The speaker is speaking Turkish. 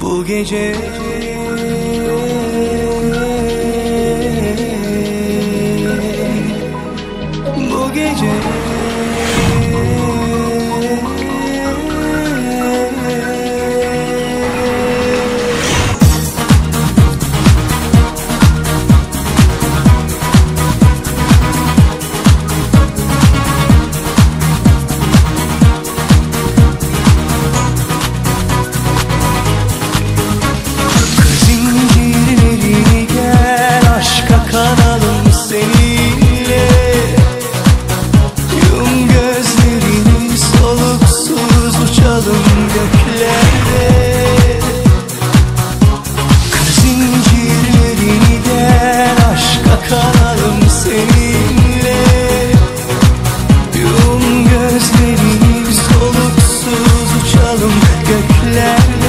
bu gece bu gece göklerde. Kır zincirlerini der aşka kalalım seninle. Yum gözlerini soluksuz uçalım göklerde.